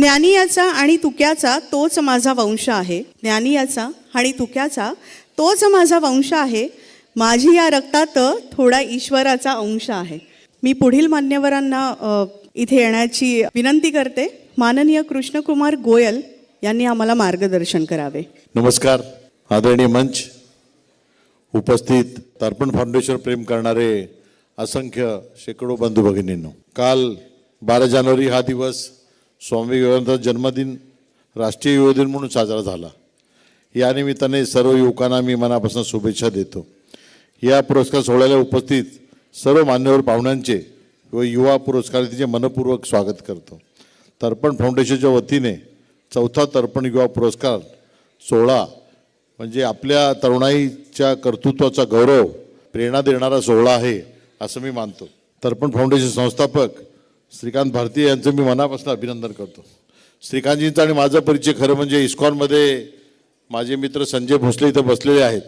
ज्ञानी याचा आणि तुक्याचा तोच माझा वंश आहे. ज्ञानी याचा आणि तुक्याचा तोच माझा वंश आहे. माझी या रक्तात थोडा ईश्वराचा अंश आहे. मी पुढील मान्यवरांना इथे येण्याची विनंती करते. माननीय कृष्णकुमार गोयल यांनी आम्हाला मार्गदर्शन करावे. नमस्कार. आदरणीय मंच उपस्थित तर्पण फाउंडेशन प्रेम करणारे असंख्य शेकडो बंधू भगिनींनो. काल बारा जानेवारी हा दिवस स्वामी विवेकानंद जन्मदिन राष्ट्रीय युवा दिन म्हणून साजरा झाला. या निमित्ताने सर्व युवकांना मी मनापासून शुभेच्छा देतो. या पुरस्कार सोहळ्याला उपस्थित सर्व मान्यवर पाहुण्यांचे व युवा पुरस्कारार्थीचे मनपूर्वक स्वागत करतो. तर्पण फाउंडेशनच्या वतीने चौथा तर्पण युवा पुरस्कार सोहळा म्हणजे आपल्या तरुणाईच्या कर्तृत्वाचा गौरव प्रेरणा देणारा सोहळा आहे असं मी मानतो. तर्पण फाउंडेशन संस्थापक श्रीकांत भारती यांचं मी मनापासून अभिनंदन करतो. श्रीकांतजींचा आणि माझा परिचय खरं म्हणजे इस्कॉनमध्ये माझे मित्र संजय भोसले इथं बसलेले आहेत.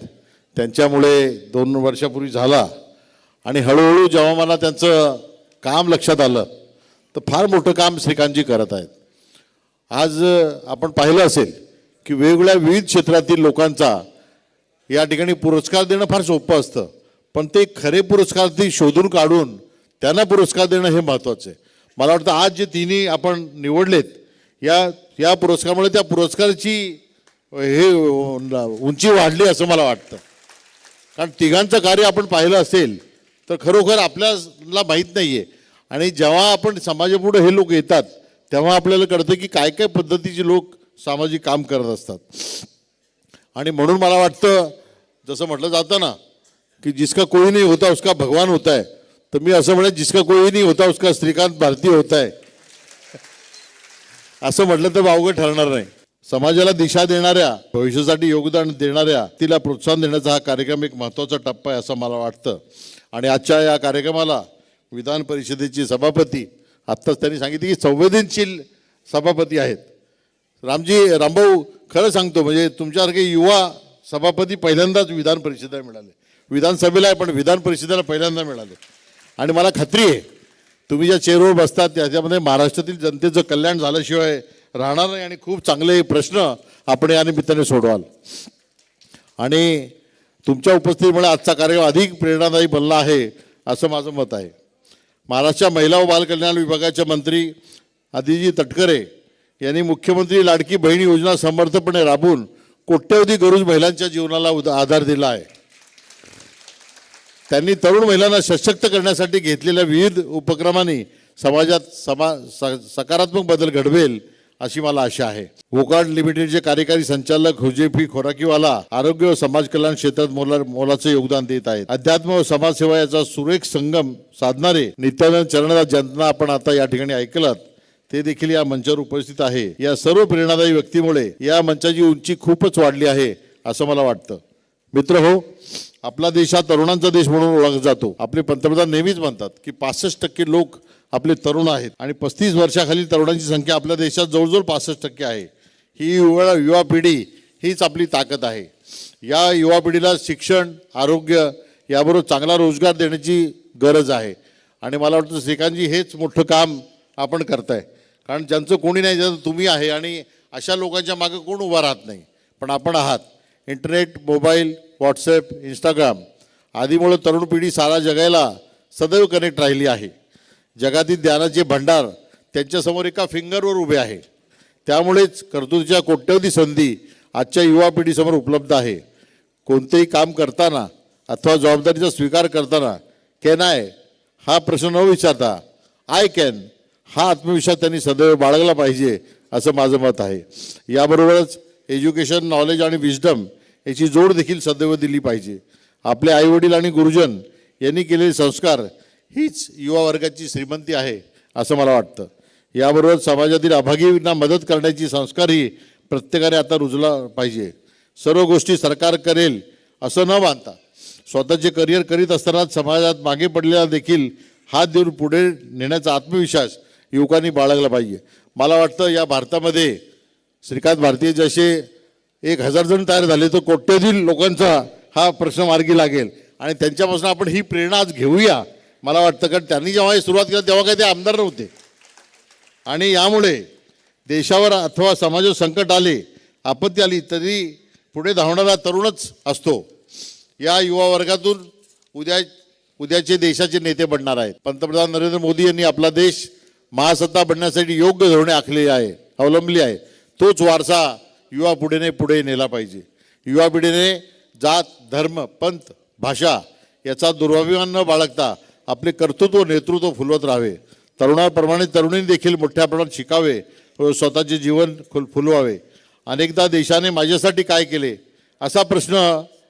त्यांच्यामुळे दोन वर्षापूर्वी झाला. आणि हळूहळू जेव्हा मला त्यांचं काम लक्षात आलं तर फार मोठं काम श्रीकांतजी करत आहेत. आज आपण पाहिलं असेल की वेगवेगळ्या विविध क्षेत्रातील लोकांचा या ठिकाणी पुरस्कार देणं फार सोपं असतं. पण ते खरे पुरस्कारार्थी शोधून काढून त्यांना पुरस्कार देणं हे महत्त्वाचं आहे. मला वाटतं आज जे तिन्ही आपण निवडलेत या या पुरस्कारामुळे त्या पुरस्काराची हे उंची वाढली असं मला वाटतं. कारण तिघांचं कार्य आपण पाहिलं असेल तर खरोखर आपल्याला माहीत नाही आहे आणि जेव्हा आपण समाजापुढे हे लोक येतात तेव्हा आपल्याला कळतं की काय काय पद्धतीचे लोक सामाजिक काम करत असतात. आणि म्हणून मला वाटतं जसं म्हटलं जातं ना की जिसका कोई नाही होता उसका भगवान होता है. तर मी असं म्हणेन जिसका कोई नाही होता उसका श्रीकांत भारतीय होत आहे असं म्हटलं तर अवघड ठरणार नाही. समाजाला दिशा देणाऱ्या भविष्यासाठी योगदान देणाऱ्या तिला प्रोत्साहन देण्याचा हा कार्यक्रम एक महत्त्वाचा टप्पा आहे असं मला वाटतं. आणि आजच्या या कार्यक्रमाला विधान परिषदेची सभापती आत्ताच त्यांनी सांगितले की संवेदनशील सभापती आहेत. रामजी रामभाऊ खरं सांगतो म्हणजे तुमच्यासारखे युवा सभापती पहिल्यांदाच विधान परिषदेला मिळाले. विधानसभेला आहे पण विधान परिषदेला पहिल्यांदा मिळाले. आणि मला खात्री आहे तुम्ही ज्या चेअरवर बसतात त्याच्यामध्ये महाराष्ट्रातील जनतेचं कल्याण झाल्याशिवाय राहणार नाही आणि खूप चांगले प्रश्न आपण या निमित्ताने सोडवाल. आणि तुमच्या उपस्थितीमुळे आजचा कार्यक्रम अधिक प्रेरणादायी बनला आहे असं माझं मत आहे. महाराष्ट्र महिला व बालकल्याण विभागाच्या मंत्री आदिजी तटकरे यांनी मुख्यमंत्री लाडकी बहीण योजना समर्थपणे राबवून कोट्यवधी गरज महिलांच्या जीवनाला उद- आधार दिला आहे. त्यांनी तरुण महिलांना सशक्त करण्यासाठी घेतलेल्या विविध उपक्रमांनी समाजात समा स- सकारात्मक बदल घडवेल अशी मला आशा आहे. वोकार्ड लिमिटेडचे कार्यकारी संचालक हुजेफी खोराकीवाला आरोग्य व समाज कल्याण क्षेत्रात मोला मोलाचे योगदान देत आहेत. अध्यात्म व समाजसेवा याचा सुरेख संगम साधणारे नित्यानंद चरणदास ज्यांना आपण आता या ठिकाणी ऐकलात ते देखील या मंचावर उपस्थित आहे. या सर्व प्रेरणादायी व्यक्तीमुळे या मंचाची उंची खूपच वाढली आहे असं मला वाटतं. मित्र हो आपला देश हा तरुणांचा देश म्हणून ओळखला जातो. आपले पंतप्रधान नेहमीच म्हणतात की पासष्ट टक्के लोक आपले तरुण आहेत आणि पस्तीस वर्षाखालील तरुणांची संख्या आपल्या देशात जवळजवळ पासष्ट टक्के आहे. ही युवा युवा पिढी हीच आपली ताकद आहे. या युवा पिढीला शिक्षण आरोग्य याबरोबर चांगला रोजगार देण्याची गरज आहे. आणि मला वाटतं श्रीकांतजी हेच मोठं काम आपण करताय. कारण ज्यांचं कोणी नाही ज्याचं तुम्ही आहे आणि अशा लोकांच्या मागे कोण उभा राहत नाही. पण आपण आहात. इंटरनेट मोबाईल व्हॉट्सॲप इंस्टाग्राम आदीमुळं तरुण पिढी सारा जगायला सदैव कनेक्ट राहिली आहे. जगातील ज्ञानाचे भंडार त्यांच्यासमोर एका फिंगरवर उभे आहे. त्यामुळेच कर्तृत्वाच्या कोट्यवधी संधी आजच्या युवा पिढीसमोर उपलब्ध आहे. कोणतेही काम करताना अथवा जबाबदारीचा स्वीकार करताना कॅन आय हा प्रश्न न विचारता आय कॅन हा आत्मविश्वास त्यांनी सदैव बाळगला पाहिजे असं माझं मत आहे. याबरोबरच एज्युकेशन नॉलेज आणि विजडम याची जोड देखील सदैव दिली पाहिजे. आपले आईवडील आणि गुरुजन यांनी केलेले संस्कार हीच युवा वर्गाची श्रीमंती आहे असं मला वाटतं. याबरोबर समाजातील अभागींना मदत करण्याची संस्कारही प्रत्येकाने आता रुजला पाहिजे. सर्व गोष्टी सरकार करेल असं न मानता स्वतःचे करिअर करीत असताना समाजात मागे पडलेला देखील हात देऊन पुढे नेण्याचा आत्मविश्वास युवकांनी बाळगला पाहिजे. मला वाटतं या भारतामध्ये श्रीकांत भारतीय जसे एक हजार जण तयार झाले तर कोट्यधील लोकांचा हा प्रश्न मार्गी लागेल. आणि त्यांच्यापासून आपण ही प्रेरणा आज घेऊया. मला वाटतं कारण त्यांनी जेव्हा हे सुरुवात केली तेव्हा काही ते आमदार नव्हते. आणि यामुळे देशावर अथवा समाजावर संकट आले आपत्ती आली तरी पुढे धावणारा तरुणच असतो. या युवा वर्गातून उद्या उद्याचे देशाचे नेते बनणार आहेत. पंतप्रधान नरेंद्र मोदी यांनी आपला देश महासत्ता बनण्यासाठी योग्य धोरणे आखली आहे अवलंबली आहे. तोच वारसा युवा पिढीने पुढे नेला पाहिजे. युवा पिढीने जात धर्म पंथ भाषा याचा दुर्भाभिमान न बाळगता आपले कर्तृत्व नेतृत्व फुलवत राहावे. तरुणाप्रमाणे तरुणीने देखील मोठ्या प्रमाणात शिकावे व स्वतःचे जीवन फुल फुलवावे. अनेकदा देशाने माझ्यासाठी काय केले असा प्रश्न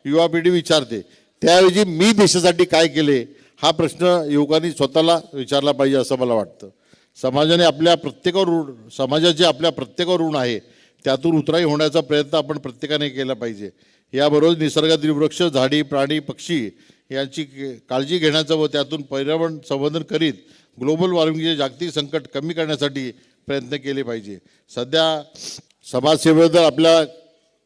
युवा पिढी विचारते. त्याऐवजी मी देशासाठी काय केले हा प्रश्न युवकांनी स्वतःला विचारला पाहिजे असं मला वाटतं. समाजाने आपल्या प्रत्येकावर ऋण समाजाचे आपल्या प्रत्येकावर ऋण आहे त्यातून उतराई होण्याचा प्रयत्न आपण प्रत्येकाने केला पाहिजे. याबरोबर निसर्गातील वृक्ष झाडी प्राणी पक्षी यांची के- काळजी घेण्याचं व त्यातून पर्यावरण संवर्धन करीत ग्लोबल वॉर्मिंगचे जागतिक संकट कमी करण्यासाठी प्रयत्न केले पाहिजे. सध्या समाजसेवेबद्दल आपल्या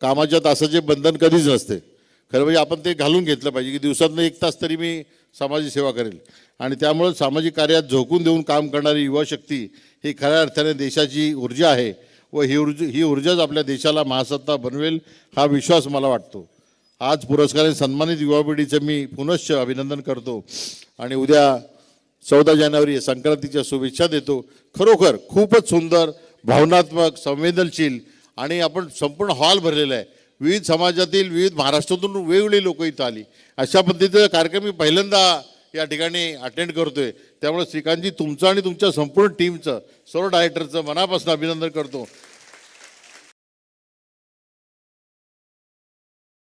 कामाच्या तासाचे बंधन कधीच नसते. खरं म्हणजे आपण ते घालून घेतलं पाहिजे की दिवसातनं एक तास तरी मी सामाजिक सेवा करेल. आणि त्यामुळं सामाजिक कार्यात झोकून देऊन काम करणारी युवा शक्ती ही खऱ्या अर्थाने देशाची ऊर्जा आहे व ही ऊर्जा ही ऊर्जाच आपल्या देशाला महासत्ता बनवेल हा विश्वास मला वाटतो. आज पुरस्काराने सन्मानित युवा पिढीचं मी पुनश्च अभिनंदन करतो आणि उद्या चौदा जानेवारी संक्रांतीच्या शुभेच्छा देतो. खरोखर खूपच सुंदर भावनात्मक संवेदनशील आणि आपण संपूर्ण हॉल भरलेला आहे. विविध समाजातील विविध महाराष्ट्रातून वेगवेगळी लोक इथं आली. अशा पद्धतीचा कार्यक्रम मी पहिल्यांदा या ठिकाणी अटेंड करतो आहे त्यामुळे श्रीकांतजी तुमचं आणि तुमच्या संपूर्ण टीमचं सर्व डायरेक्टरचं मनापासून अभिनंदन करतो.